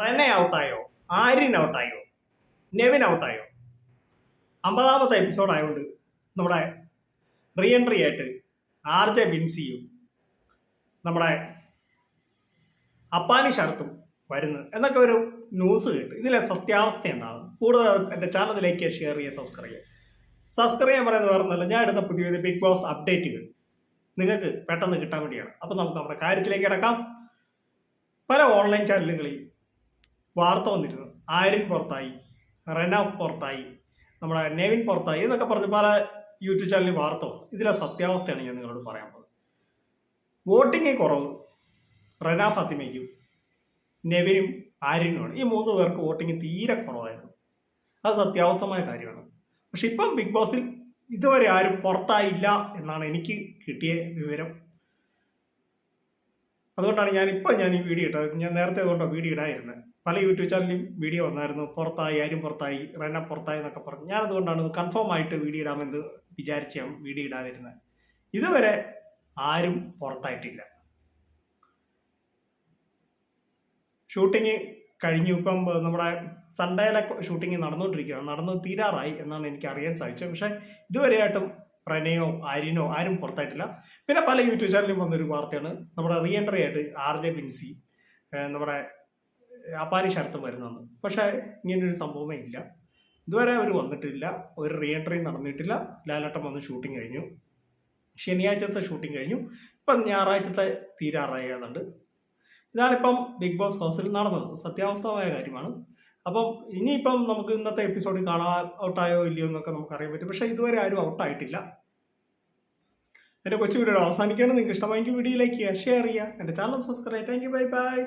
Rene ഔട്ടായോ? ആര്യൻ ഔട്ടായോ? നെവിൻ ഔട്ടായോ? അമ്പതാമത്തെ എപ്പിസോഡ് ആയതുകൊണ്ട് നമ്മുടെ റീ എൻട്രി ആയിട്ട് ആർ ജെ ബിൻസിയും നമ്മുടെ അപ്പാനി ഷർത്തും വരുന്നു. എന്നൊക്കെ ഒരു ന്യൂസ് കേട്ടു. ഇതിലെ സത്യാവസ്ഥ എന്താണ്? കൂടുതൽ എന്റെ ചാനലിലേക്ക് ഷെയർ ചെയ്യുക സബ്സ്ക്രൈബ് ചെയ്യുക. സബ്സ്ക്രൈബ് ചെയ്യാൻ പറയുന്നത് പറഞ്ഞല്ല ഞാൻ എടുത്ത പുതിയ പുതിയ ബിഗ് ബോസ് അപ്ഡേറ്റുകൾ നിങ്ങൾക്ക് പെട്ടെന്ന് കിട്ടാൻ വേണ്ടിയാണ്. അപ്പോൾ നമുക്ക് നമ്മുടെ കാര്യത്തിലേക്ക് കിടക്കാം. പല ഓൺലൈൻ ചാനലുകളിൽ വാർത്ത വന്നിരുന്നു. ആര്യൻ പുറത്തായി റെന പുറത്തായി നമ്മുടെ നെവിൻ പുറത്തായി എന്നൊക്കെ പറഞ്ഞ് പല യൂട്യൂബ് ചാനലിൽ വാർത്ത വന്നു. ഇതിലെ സത്യാവസ്ഥയാണ് ഞാൻ നിങ്ങളോട് പറയാൻ പോകുന്നത്. വോട്ടിങ് കുറവ്. റെന ഫാത്തിമയ്ക്കും നെവിനും ആര്യനുമാണ്. ഈ മൂന്ന് പേർക്ക് വോട്ടിങ് തീരെ കുറവായിരുന്നു. അത് സത്യാവസ്ഥമായ കാര്യമാണ്. പക്ഷെ ഇപ്പം ബിഗ് ബോസിൽ ഇതുവരെ ആരും പുറത്തായില്ല എന്നാണ് എനിക്ക് കിട്ടിയ വിവരം. അതുകൊണ്ടാണ് ഞാൻ ഇപ്പോൾ ഞാൻ ഈ വീഡിയോ ഇട്ടത്. ഞാൻ നേരത്തെ അതുകൊണ്ടോ വീഡിയോ ഇടായിരുന്നത് പല യൂട്യൂബ് ചാനലിലും വീഡിയോ വന്നായിരുന്നു. പുറത്തായി ആരും പുറത്തായി റണ്ണ പുറത്തായി എന്നൊക്കെ പറഞ്ഞു. ഞാൻ അതുകൊണ്ടാണ് കൺഫേം ആയിട്ട് വീഡിയോ ഇടാമെന്ന് വിചാരിച്ച് ഞാൻ വീഡിയോ ഇടാതിരുന്നത് ഇതുവരെ ആരും പുറത്തായിട്ടില്ല. ഷൂട്ടിങ് കഴിഞ്ഞു. ഇപ്പം നമ്മുടെ സൺഡേയിലെ ഷൂട്ടിങ് നടന്നുകൊണ്ടിരിക്കുകയാണ് നടന്ന് തീരാറായി എന്നാണ് എനിക്ക് അറിയാൻ സാധിച്ചത്. പക്ഷേ ഇതുവരെയായിട്ടും റെനയോ ആര്യനോ ആരും പുറത്തായിട്ടില്ല. പിന്നെ പല യൂട്യൂബ് ചാനലിലും വന്നൊരു വാർത്തയാണ്. നമ്മുടെ റീ എൻട്രി ആയിട്ട് ആർ ജെ ബിൻസി നമ്മുടെ അപ്പാനി ശരത്തും വരുന്നതെന്ന് പക്ഷേ ഇങ്ങനൊരു സംഭവമേ ഇല്ല. ഇതുവരെ അവർ വന്നിട്ടില്ല. ഒരു റീ എൻട്രിയും നടന്നിട്ടില്ല. ലാലട്ടം വന്ന് ഷൂട്ടിംഗ് കഴിഞ്ഞു. ശനിയാഴ്ചത്തെ ഷൂട്ടിംഗ് കഴിഞ്ഞു. ഇപ്പം ഞായറാഴ്ചത്തെ തീരാറായതുണ്ട് ഇതാണിപ്പം ബിഗ് ബോസ് ഹൗസിൽ നടന്നത്. സത്യാവസ്ഥമായ കാര്യമാണ്. അപ്പം ഇനിയിപ്പം നമുക്ക് ഇന്നത്തെ എപ്പിസോഡിൽ കാണാൻ ഔട്ടായോ ഇല്ലയോ എന്നൊക്കെ നമുക്ക് അറിയാൻ പറ്റും. പക്ഷേ ഇതുവരെ ആരും ഔട്ടായിട്ടില്ല എന്റെ കൊച്ചു വീഡിയോ അവസാനിക്കുകയാണ്. നിങ്ങൾക്ക് ഇഷ്ടമായെങ്കിൽ വീഡിയോ ലൈക്ക് ചെയ്യുക. ഷെയർ ചെയ്യുക എന്റെ channel subscribe thank you bye bye